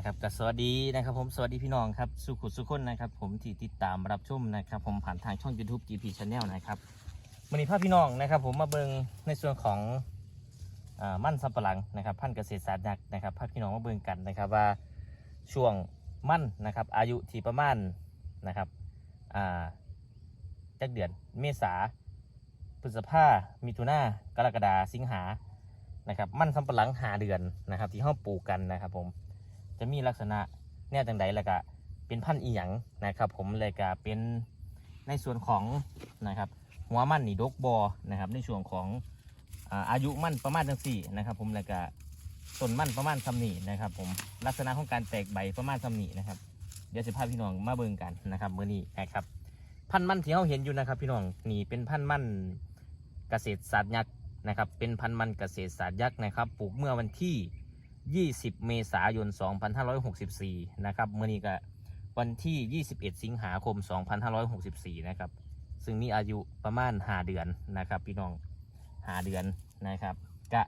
นะครับก็สวัสดีนะครับผมสวัสดีพี่น้องครับสุขุสุขคนนะครับ ผมที่ติดตามรับชมนะครับผมผ่านทางช่อง YouTube GP Channel นะครับวันนี้พาพี่น้องนะครับ ผมมาเบิงในส่วนของอมั่นสำปะหลังนะครับพันธุ์เกษตรศาสตร์ยักษ์นะครับพาพี่น้องมาเบิงกันนะครับว่าช่วงมั่นนะครับ อายุที่ประมาณนะครับอ่าจักเดือนเมษาพฤษภามิถุนากรกฎาสิงหานะครับ มันสำปะหลังหาเดือนนะครับ ที่เขาปลูกกันนะครับผม จะมีลักษณะแนวจังใดแล้วก็เป็นพันธุ์อีหยังนะครับ ผมเลยก็เป็นในส่วนของนะครับ หัวมันนี่ดกบอนะครับ ในช่วงของอาอายุมันประมาณจังสี่นะครับ ผมแล้วก็ต้นมันประมาณซ้ำนี่นะครับ ผมลักษณะของการแตกใบประมาณซ้ำนี่นะครับ เดี๋ยวจะพาพี่น้องมาเบิ่งกันนะครับเมื้อนี้นะครับ พันธุ์มันที่เราเห็นอยู่นะครับ พี่น้องนี่เป็นพันธุ์มันเกษตรศาสตร์ยักษ์นะครับ เป็นพันธุ์มันเกษตรศาสตร์ยักษ์นะครับ ปลูกเมื่อวันที่ 20 เมษายน 2564 นะครับเมื่อนี้ก็วันที่ 21 สิงหาคม 2564 นะครับ ซึ่งมีอายุประมาณ 5 เดือนนะครับพี่น้อง5เดือนนะครับกะ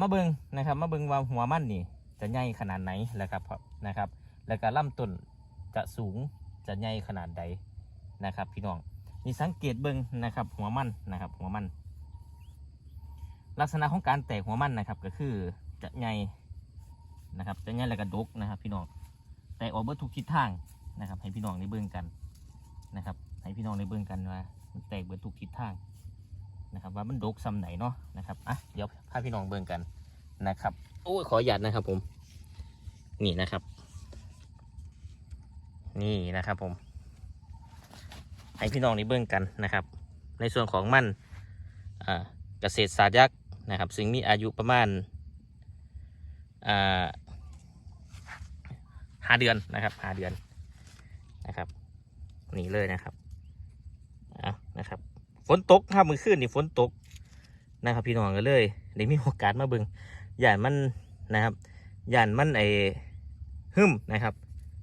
มาเบิงนะครับมาเบิงว่าหัวมันนี่จะใหญ่ขนาดไหนแล้วครับนะครับ แล้วก็ลำต้นจะสูงจะใหญ่ขนาดใดนะครับ พี่น้องนี่สังเกตเบิงนะครับ หัวมันนะครับ หัวมัน ลักษณะของการแตกหัวมันนะครับก็คือ จะใหญ่นะครับ จะใหญ่แล้วก็ดกนะครับ พี่น้องแตกออกเบิดทุกทิศทางนะครับ ให้พี่น้องได้เบิ่งกันนะครับ ให้พี่น้องได้เบิ่งกันว่ามันแตกเบิดทุกทิศทางนะครับ ว่ามันดกซ้ำไหนเนาะนะครับอะเดี๋ยวพาพี่น้องเบิ่งกันนะครับโอ้ยขอหยาดนะครับผม นี่นะครับ นี่นะครับผม ให้พี่น้องได้เบิ่งกันนะครับ ในส่วนของมันอ่าเกษตรศาสตร์ยักษ์นะครับ ซึ่งมีอายุประมาณ ห้าเดือนนะครับห้าเดือนนะครับนี่เลยนะครับนะครับฝนตกครับมือขึ้นนี่ฝนตกนะครับ พี่น้องก็เลยได้มีโอกาสมาเบิงย่านมันนะครับย่านมันไอหึมนะครับ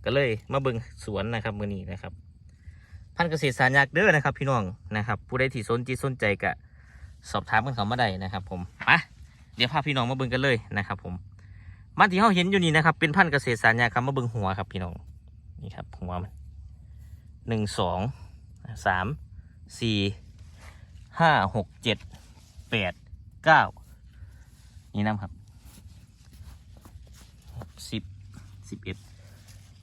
ก็เลยมาเบิงสวนนะครับมือนี้นะครับ พันเกษตรศารยักเด้อนะครับ พี่น้องนะครับ ผู้ใดที่สนจิตสนใจกะสอบถามกันเขามาได้นะครับ ผมมาเดี๋ยวพาพี่น้องมาเบิงกันเลยนะครับ ผม มันที่เขาเห็นอยู่นี่นะครับ เป็นพันธุ์เกษตรสารยาครับมาเบิ่งหัวครับพี่น้อง นี่ครับ หัวมันหนึ่งสองสามสี่ห้าหกเจ็ดแปดเก้านี่นะครับสิบสิบเอ็ด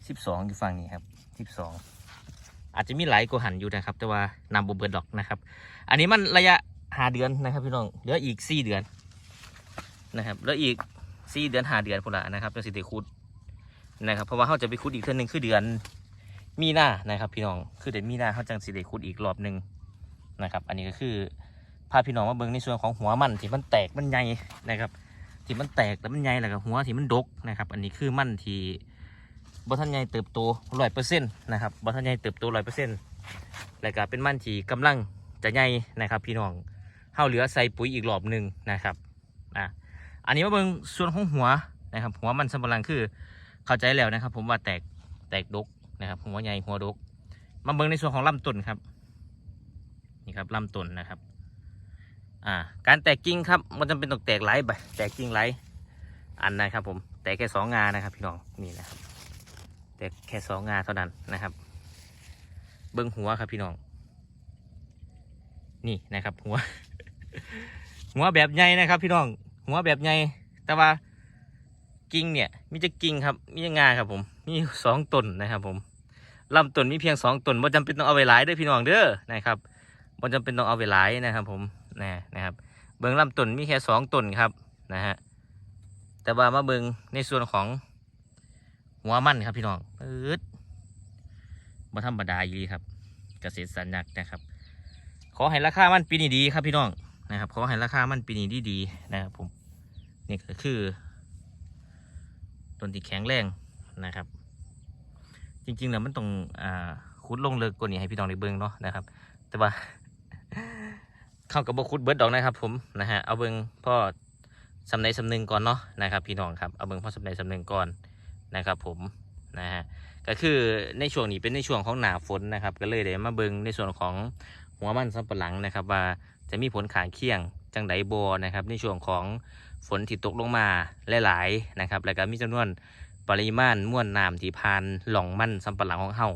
สิบสองอยู่ฝั่งนี้ครับสิบสองอาจจะมีหลายกว่าหันอยู่นะครับ แต่ว่านำบุเบิร์ดดอกนะครับ อันนี้มันระยะหาเดือนนะครับพี่น้องเหลืออีกสี่เดือนนะครับแล้วอีก สี่เดือนหาเดือนพุ่นละนะครับจะสิได้คุดนะครับ เพราะว่าเขาจะไปคุดอีกเท่านึงคือเดือนมีหน้านะครับ พี่น้องคือเดือนมีหน้าเขาจังสิได้คุดอีกรอบหนึ่งนะครับ อันนี้ก็คือพาพี่น้องมาเบิ่งในส่วนของหัวมันที่มันแตกมันใหญ่นะครับ ที่มันแตกแล้วมันใหญ่แล้วก็หัวที่มันดกนะครับ อันนี้คือมันที่บัทันใหญ่เติบโตร้อยเปอร์เซ็นต์นะครับบัทันใหญ่เติบโตร้อยเปอร์เซ็นต์แล้วก็เป็นมันที่กำลังจะใหญ่นะครับ พี่น้องเฮาเหลือใส่ปุ๋ยอีกรอบหนึ่งนะครับ อันนี้มาเบิ่งส่วนของหัวนะครับ หัวมันสำปะหลังคือเข้าใจแล้วนะครับ ผมว่าแตกแตกดกนะครับ หัวใหญ่หัวดก มาเบิ่งในส่วนของลำต้นครับนี่ครับลำต้นนะครับ อ่า การแตกกิ่งครับมันจำเป็นต้องแตกหลายใบแตกกิ่งหลายอันนะครับ ผมแตกแค่สองงานะครับพี่น้องนี่นะครับแตกแค่สองงาเท่านั้นนะครับ เบิ่งหัวครับพี่น้อง นี่นะครับ หัว หัวแบบใหญ่นะครับ พี่น้อง หัวแบบใหญ่แต่ว่ากิ่งเนี่ยมีจะกิ่งครับมีจะงาครับผมมีสองต้นนะครับผมลำต้นมีเพียงสองต้นบ่จำเป็นต้องเอาไปหลายเด้อพี่น้องเด้อนะครับบ่จำเป็นต้องเอาไปหลายนะครับ ผมนะนะครับ เบิ้งลำต้นมีแค่สองต้นครับนะฮะแต่ว่ามาเบิ้งในส่วนของหัวมันครับพี่น้องปื๊ดบ่ธรรมดาอยู่ดีครับ เกษตรสัญญักนะครับ ขอให้ราคามันปีนี้ดีครับพี่น้องนะครับ ขอให้ราคามันปีนี้ดีดีๆนะครับผม นี่ก็คือ ต้นที่แข็งแรงนะครับ จริงๆเนี่ยมันต้องอ่าคุดลงเลิกกว่านี้ให้พี่น้องได้เบิ่งเนาะนะครับ แต่ว่าเข้ากับบคุดเบิร์ดดอกนะครับ ผมนะฮะเอาเบิ่งพ่อสำเนสำนึงก่อนเนาะนะครับ พี่น้องครับเอาเบิ่งพ่อสำเนสำนึงก่อนนะครับ ผมนะฮะก็คือในช่วงนี้เป็นในช่วงของหนาฝนนะครับ ก็เลยเดี๋ยวมาเบิงในส่วนของหัวมันสำปะหลังนะครับ ว่าจะมีผลขางเคียงจังไดบอนะครับ ในช่วงของ ฝนที่ตกลงมาหลายๆนะครับ แล้วก็มีจำนวนปริมาณมวนน้ำที่ผ่านหล่องมันสำปะหลังของเฮา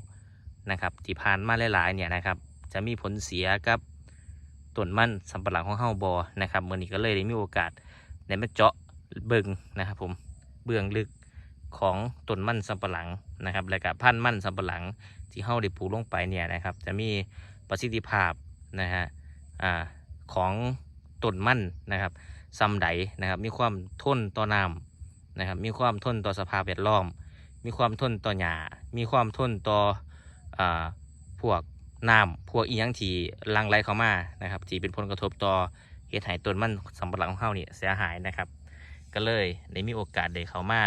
นะครับที่ผ่านมาหลายๆเนี่ยนะครับ จะมีผลเสียกับต้นมันสำปะหลังของเฮาบอนะครับเมื่อนี้ก็เลยได้มีโอกาสได้มาเจาะเบิงนะครับผมเบื้องลึกของต้นมันสำปะหลังนะครับ และกับพันธุ์มันสำปะหลังที่เฮาได้ปลูกลงไปเนี่ยนะครับ จะมีประสิทธิภาพนะฮะอ่าของต้นมันนะครับ ซำใดนะครับ มีความทนต่อน้ำนะครับ มีความทนต่อสภาพแวดล้อม มีความทนต่อหญ้ามีความทนต่ออ่าพวกน้ำพวกอีหยังที่ลังไหลเข้ามานะครับที่เป็นผลกระทบต่อเฮ็ดให้ต้นมันสำปะหลังของเฮานี่เสียหายนะครับ ก็เลยได้มีโอกาสได้เข้ามา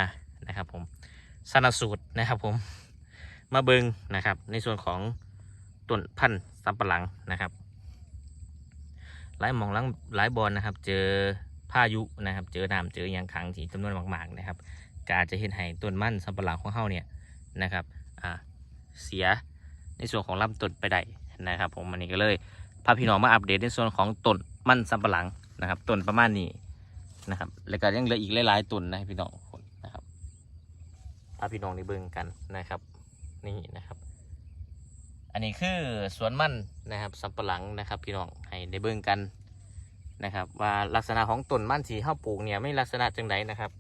นะครับ ผมสนสูตรนะครับผมมาเบิงนะครับ ในส่วนของต้นพันธุ์สำปะหลังนะครับหลายมองลังหลายบอลนะครับ เจอ พายุนะครับ เจอน้ำเจออย่างขังที่จำนวนมากๆนะครับก็อาจจะเห็นให้ต้นมันสำปะหลังของเฮาเนี่ยนะครับอ่าเสียในส่วนของลำต้นไปได้นะครับผมอันนี้ก็เลยพาพี่น้องมาอัปเดตในส่วนของต้นมันสำปะหลังนะครับต้นประมาณนี้นะครับแล้วก็ยังเหลืออีกหลายๆต้นนะพี่น้องคนนะครับพาพี่น้องได้เบิ่งกันนะครับนี่นะครับ อันนี้คือสวนมันนะครับสำปะหลังนะครับ พี่น้องให้ได้เบิ่งกัน นะครับ ว่าลักษณะของต้นมันที่เฮาปลูกเนี่ยไม่ลักษณะจังไดนะครับ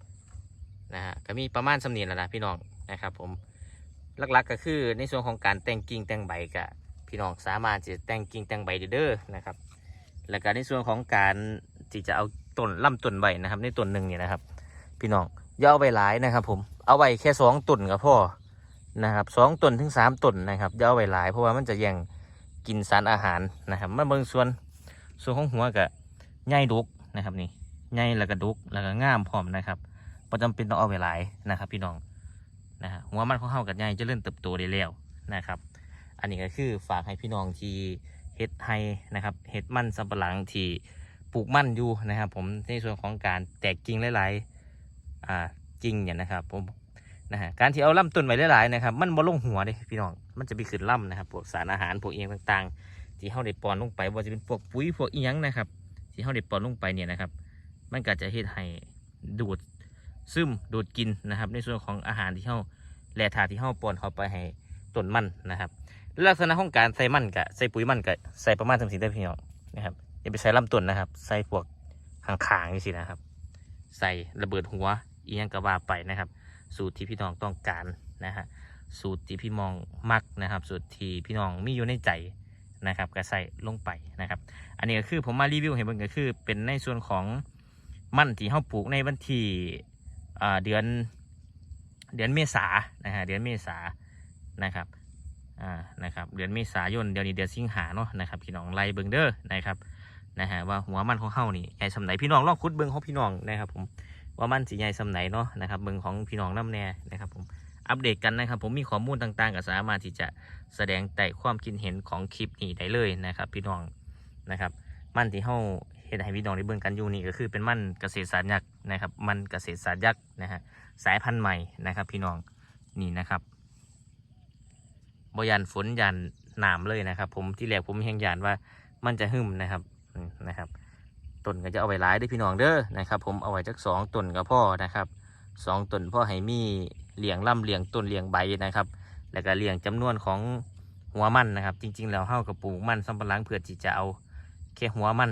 นะฮะก็มีประมาณสำเนียงแล้วนะพี่น้องนะครับ ผมหลักๆก็คือในส่วนของการแต่งกิ่งแต่งใบกะพี่น้องสามารถจะแต่งกิ่งแต่งใบได้เด้อนะครับ แล้วก็ในส่วนของการที่จะเอาต้นลำต้นใบนะครับ ในต้นหนึ่งเนี่ยนะครับ พี่น้องอย่าเอาไปหลายนะครับ ผมเอาไว้แค่สองต้นก็พอนะครับสองต้นถึงสามต้นนะครับอย่าเอาไว้หลายเพราะว่ามันจะแย่งกินสารอาหารนะครับมาเบิ่งส่วนส่วนของหัวกับ ใหญ่ดุกนะครับนี่ใหญ่แล้วก็ดุกแล้วก็ง่ามพร้อมนะครับบ่จำเป็นต้องเอาไว้หลายนะครับ พี่น้องนะฮะหัวมันของเฮากับใหญ่จะเริ่มเติบโตได้แล้วนะครับ อันนี้ก็คือฝากให้พี่น้องที่เฮ็ดไฮนะครับเฮ็ดมันสำปะหลังที่ปลูกมันอยู่นะครับ ผมในส่วนของการแตกกิ่งหลายๆอ่ากิ่งเนี่ยนะครับ ผมนะฮะการที่เอาล่ำต้นไว้หลายๆนะครับ มันบ่ลงหัวเด้พี่น้องมันจะไปขึ้นล่ำนะครับพวกสารอาหารพวกเอียงต่างๆ ที่เฮาได้ปอนลงไปว่าจะเป็นพวกปุ๋ยพวกอียงนะครับ ที่เฮาได้ปอนลงไปเนี่ยนะครับ มันก็จะเฮ็ดให้ดูดซึมดูดกินนะครับ ในส่วนของอาหารที่เฮาแร่ธาตุที่เฮาปอนเข้าไปให้ต้นมันนะครับลักษณะของการใส่มันกับใส่ปุ๋ยมันกับใส่ประมาณสามสิบได้พี่น้องนะครับอย่าไปใส่ลำต้นนะครับ ใส่พวกข้างๆนี่สินะครับ ใส่ระเบิดหัวอีหยังก็ว่าไปนะครับ สูตรที่พี่น้องต้องการนะฮะสูตรที่พี่มองมักนะครับ สูตรที่พี่น้องมีอยู่ในใจ นะครับก็ใส่ลงไปนะครับ อันนี้ก็คือผมมารีวิวให้เบิ่งก็คือ เป็นในส่วนของมันที่เฮาปลูกในวันที่เดือนเดือนเมษานะฮะเดือนเมษานะครับอ่านะครับเดือนเมษายนเดี๋ยวนี้เดือนสิงหาเนาะนะครับพี่น้องไล่เบิ่งเด้อนะครับนะฮะว่าหัวมันของเฮานี่ใหญ่สำไหนพี่น้องลองคุดเบิ่งของพี่น้องนะครับผมว่ามันสีใหญ่สำไหนเนาะนะครับเบิ่งของพี่น้องน้ำแน่นะครับผม อัปเดตกันนะครับ ผมมีข้อมูลต่างๆ ก็สามารถที่จะแสดงแต่ความคิดเห็นของคลิปนี้ได้เลยนะครับ พี่น้องนะครับ มันที่เฮาเห็นให้พี่น้องได้เบิ่งกันอยู่นี่ก็คือเป็นมันเกษตรศาสตร์ยักษ์นะครับ มันเกษตรศาสตร์ยักษ์นะฮะสายพันธุ์ใหม่นะครับ พี่น้องนี่นะครับบยันฝนยันหนามเลยนะครับ ผมที่แรกผมยังยันว่ามันจะหึมนะครับนะครับต้นก็จะเอาไว้หลายเด้พี่น้องเด้อนะครับ ผมเอาไว้จักสองต้นก็พ่อนะครับสองต้นพ่อให้มี เลี้ยงล่ำเลี้ยงต้นเลี้ยงใบนะครับ แล้วก็เลี้ยงจำนวนของหัวมันนะครับ จริง ๆ แล้วเฮากับปลูกมันสำปะหลังเพื่อที่จะเอาแค่หัวมัน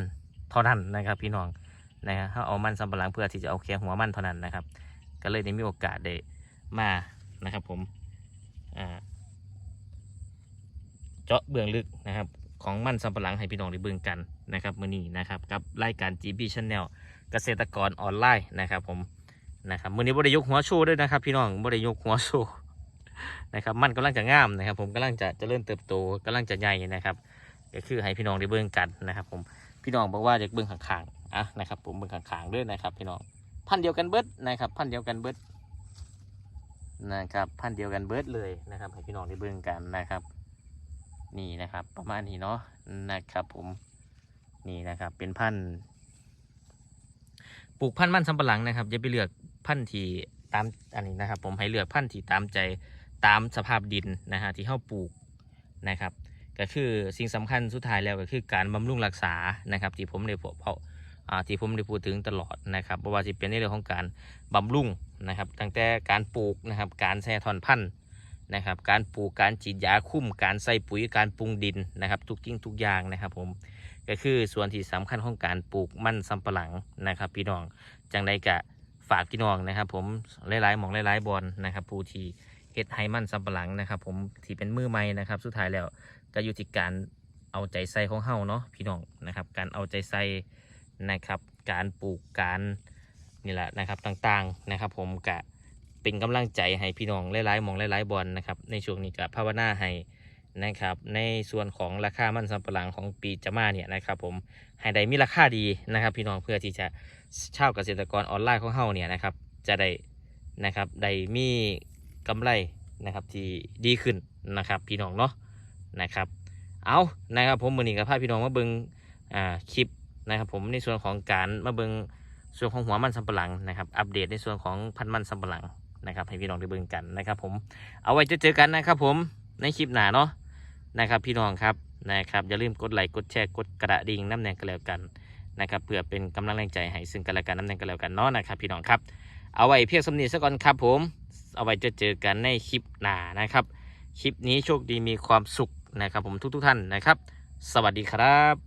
เท่านั้นนะครับ พี่น้องนะครับเฮาเอามันสำปะหลังเพื่อที่จะเอาแค่หัวมันเท่านั้นนะครับ ก็เลยได้มีโอกาสได้มานะครับ ผมเจาะเบื้องลึกนะครับของมันสำปะหลังให้พี่น้องได้เบิ่งกันนะครับมื้อนี้นะครับกับรายการ GB Channel เกษตรกรออนไลน์นะครับผม นะครับมือนี้บ่ได้ยกหัวโชว์ด้วยนะครับ พี่น้องบ่ได้ยกหัวโชว์นะครับ มันกำลังจะงามนะครับ ผมกำลังจะเจริญเติบโตกำลังจะใหญ่นะครับก็คือให้พี่น้องได้เบิ่งกันนะครับ ผมพี่น้องบอกว่าอยากเบิ่งข้างๆอะนะครับ ผมเบิ่งข้างๆด้วยนะครับ พี่น้องพันเดียวกันเบิดนะครับ พันเดียวกันเบิดนะครับ พันเดียวกันเบิดเลยนะครับ ให้พี่น้องได้เบิ่งกันนะครับ นี่นะครับ ประมาณนี้เนาะนะครับ ผมนี่นะครับ เป็นพันธุ์ปลูกพันธุ์มันสำปะหลังนะครับอย่าไปเลือก พันธุ์ที่ตามอันนี้นะครับ ผมให้เลือกพันธุ์ที่ตามใจตามสภาพดินนะฮะที่เข้าปลูกนะครับ ก็คือสิ่งสำคัญสุดท้ายแล้วก็คือการบำรุงรักษานะครับ ที่ผมได้พบเพาอ่าที่ผมได้พูดถึงตลอดนะครับเพราะว่าจะเป็นในเรื่องของการบำรุงนะครับตั้งแต่การปลูกนะครับการแช่ทอนพันธุ์นะครับการปลูกการฉีดยาคุ้มการใส่ปุ๋ยการปรุงดินนะครับ ทุกยิ่งทุกอย่างนะครับผมก็คือส่วนที่สำคัญของการปลูกมันสำปะหลังนะครับ พี่น้องจังใดกะ ฝากพี่น้องนะครับ ผมหลายๆหมองหลายๆบอลนะครับผู้ที่เฮ็ดให้มันสำปะหลังนะครับ ผมที่เป็นมือใหม่นะครับสุดท้ายแล้วก็อยู่ที่การเอาใจใส่ของเฮาเนาะพี่น้องนะครับ การเอาใจใส่นะครับ การปลูกการนี่แหละนะครับต่างๆนะครับ ผมกะเป็นกำลังใจให้พี่น้องหลายๆหมองหลายๆบอลนะครับในช่วงนี้กะภาวนาให้นะครับในส่วนของราคามันสำปะหลังของปีจะมาเนี่ยนะครับ ผมให้ได้มีราคาดีนะครับ พี่น้องเพื่อที่จะ ชาวเกษตรกรออนไลน์ของเฮาเนี่ยนะครับ จะได้นะครับได้มีกำไรนะครับที่ดีขึ้นนะครับ พี่น้องเนาะนะครับ เอานะครับผมมือนี้กับพาพี่น้องมาเบิงอ่าคลิปนะครับผมในส่วนของการมาเบิงส่วนของหัวมันสำปะหลังนะครับอัปเดตในส่วนของพันธุ์มันสำปะหลังนะครับให้พี่น้องได้เบิงกันนะครับผมเอาไว้จะเจอกันนะครับผมในคลิปหน้าเนาะนะครับพี่น้องครับนะครับอย่าลืมกดไลค์กดแชร์กดกระดิ่งน้ำแดงกันแล้วกัน นะครับเพื่อเป็นกำลังแรงใจให้ซึ่งกันและกันน้ำแดงกันแล้วกันเนาะนะครับพี่น้องครับเอาไว้เพียงสำนีซะก่อนครับผม เอาไว้จะเจอกันในคลิปหน้านะครับ คลิปนี้โชคดีมีความสุขนะครับผมทุกๆท่านนะครับ สวัสดีครับ